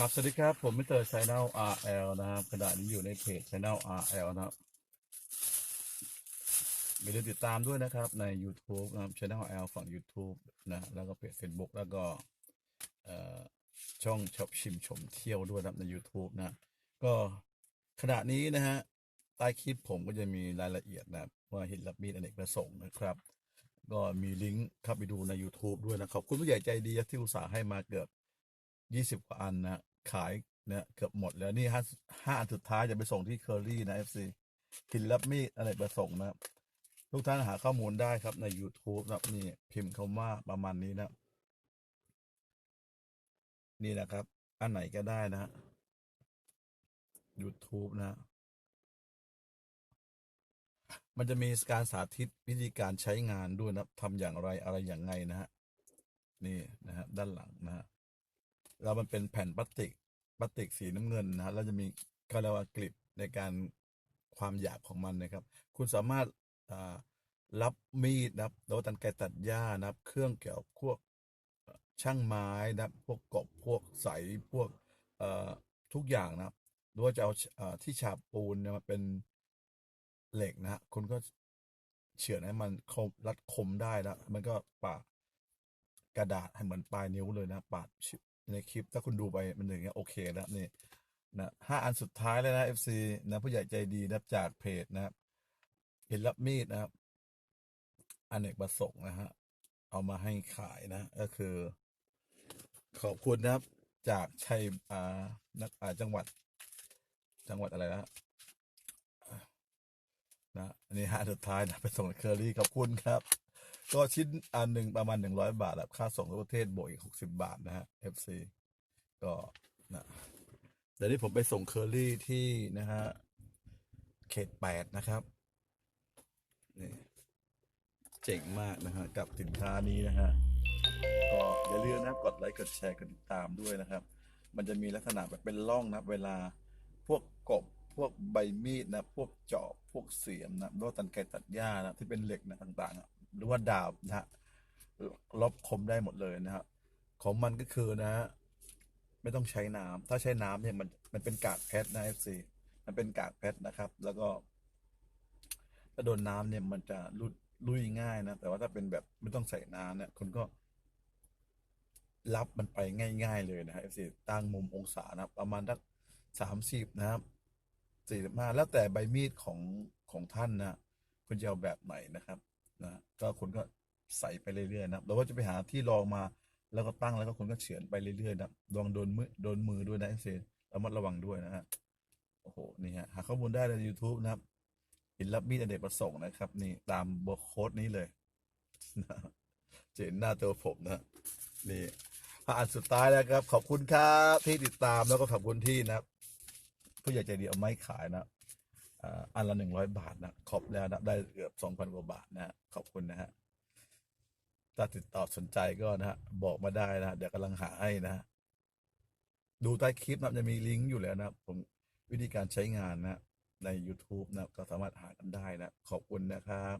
ครับ สวัสดีครับ ผมมิเตอร์ Channel RL นะครับขณะนี้อยู่ในเพจ Channel RL นะครับอย่าลืมติดตามด้วยนะครับใน YouTube นะครับ Channel RL ฝั่ง YouTube นะแล้วก็เพจ Facebook แล้วก็ช่องชอบชิมชมเที่ยวด้วยนะใน YouTube นะ ก็ขณะนี้นะฮะใต้คลิปผมก็จะมีรายละเอียดนะครับว่าหินรับมีดอเนกประสงค์นะครับ ก็มีลิงก์เข้าไปดูใน YouTube ด้วยนะขอบคุณผู้ใหญ่ใจดีที่อุตส่าห์ให้มาเกือบ ยี่สิบกว่าอันนะ ขายเนี่ยเกือบหมดแล้วนี่ห้าห้าอันสุดท้ายจะไปส่งที่เคอรี่นะเอฟซีหินรับมีดอะไรประสงค์นะทุกท่านหาข้อมูลได้ครับใน YouTube นะครับนี่พิมพ์คำว่าประมาณนี้นะ นี่นะครับ อันไหนก็ได้นะฮะ YouTube นะ มันจะมีการสาธิตวิธีการใช้งานด้วยนะทำอย่างไรอะไรอย่างไงนะฮะนี่นะฮะด้านหลังนะฮะ แล้วมันเป็นแผ่นพลาสติกพลาสติกสีน้ำเงินนะฮะแล้วจะมีเขาเรียกว่ากริบในการความหยาบของมันนะครับ คุณสามารถรับมีดนะครับแล้วตันไกตัดหญ้านะครับ เครื่องเกี่ยวพวกช่างไม้นะครับ พวกกบพวกใสพวกทุกอย่างนะครับหรือว่าจะเอาอที่ฉาบปูนเนี่ยมาเป็นเหล็กนะฮะคุณก็เฉือนให้มันคมรัดคมได้แล้วมันก็ปาดกระดาษให้เหมือนปลายนิ้วเลยนะปาด ในคลิปถ้าคุณดูไปมันอย่างเงี้ยโอเคแล้วนี่นะห้าอันสุดท้ายแล้วนะ FC นะผู้ใหญ่ใจดีนะจากเพจนะครับเห็นรับมีดนะครับอเนกประสงค์นะฮะเอามาให้ขายนะ ก็คือ ขอบคุณนะครับ จากชัยอ่านักอ่าจังหวัด จังหวัดอะไรนะนะอันนี้ห้าสุดท้ายนะไปส่งเคอรี่ขอบคุณครับ ก็ชิ้นอันหนึ่งประมาณหนึ่งร้อยบาทแบบค่าส่งทั่วประเทศบวกอีกหกสิบาทนะฮะ FC ก็นะเดี๋ยวนี้ผมไปส่งเคอรี่ที่นะฮะเขตแปดนะครับนี่เจ๋งมากนะฮะกับสินค้านี้นะฮะก็อย่าลืมนะครับกดไลค์กดแชร์กดติดตามด้วยนะครับ มันจะมีลักษณะแบบเป็นร่องนะเวลาพวกกบ พวกใบมีดนะ พวกจอบพวกเสียมนะหรือว่าตันไกตัดหญ้านะที่เป็นเหล็กนะต่างๆอะหรือว่าดาบนะฮะลบคมได้หมดเลยนะฮะของมันก็คือนะฮะไม่ต้องใช้น้ำถ้าใช้น้ำเนี่ยมันมันเป็นกากเพชรนะเอฟซีมันเป็นกากเพชรนะครับ แล้วก็ถ้าโดนน้ำเนี่ยมันจะลุดลุยง่ายนะ แต่ว่าถ้าเป็นแบบไม่ต้องใส่น้ำเนี่ยคุณก็ รับมันไปง่าย ๆ เลยนะครับสิตั้งมุมองศานะประมาณสักสามสิบนะครับ สี่สิบห้าแล้วแต่ใบมีดของของท่านนะคุณจะเอาแบบไหนนะครับนะก็คุณก็ใส่ไปเรื่อยๆนะเราก็จะไปหาที่รองมาแล้วก็ตั้งแล้วก็คุณก็เฉือนไปเรื่อยๆนะลองโดนมือโดนมือด้วยนะเอฟซีระมัดระวังด้วยนะฮะโอ้โหนี่ฮะหาข้อมูลได้ใน YouTube นะครับหินรับมีดอเนกประสงค์นะครับ นี่ตามบทโค้ดนี้เลยนะจะเห็นหน้าตัวผมนะ นี่พระอันสุดท้ายแล้วครับ ขอบคุณครับที่ติดตามแล้วก็ขอบคุณที่นะครับ ผู้ใหญ่ใจดีเอาไม้ขายนะอันละหนึ่งร้อยบาทนะขอบแล้วนะได้เกือบสองพันกว่าบาทนะขอบคุณนะฮะถ้าติดต่อสนใจก็นะฮะบอกมาได้นะเดี๋ยวกำลังหาให้นะฮะดูใต้คลิปนะจะมีลิงก์อยู่แล้วนะผมวิธีการใช้งานนะใน YouTube นะก็สามารถหากันได้นะ ขอบคุณนะครับ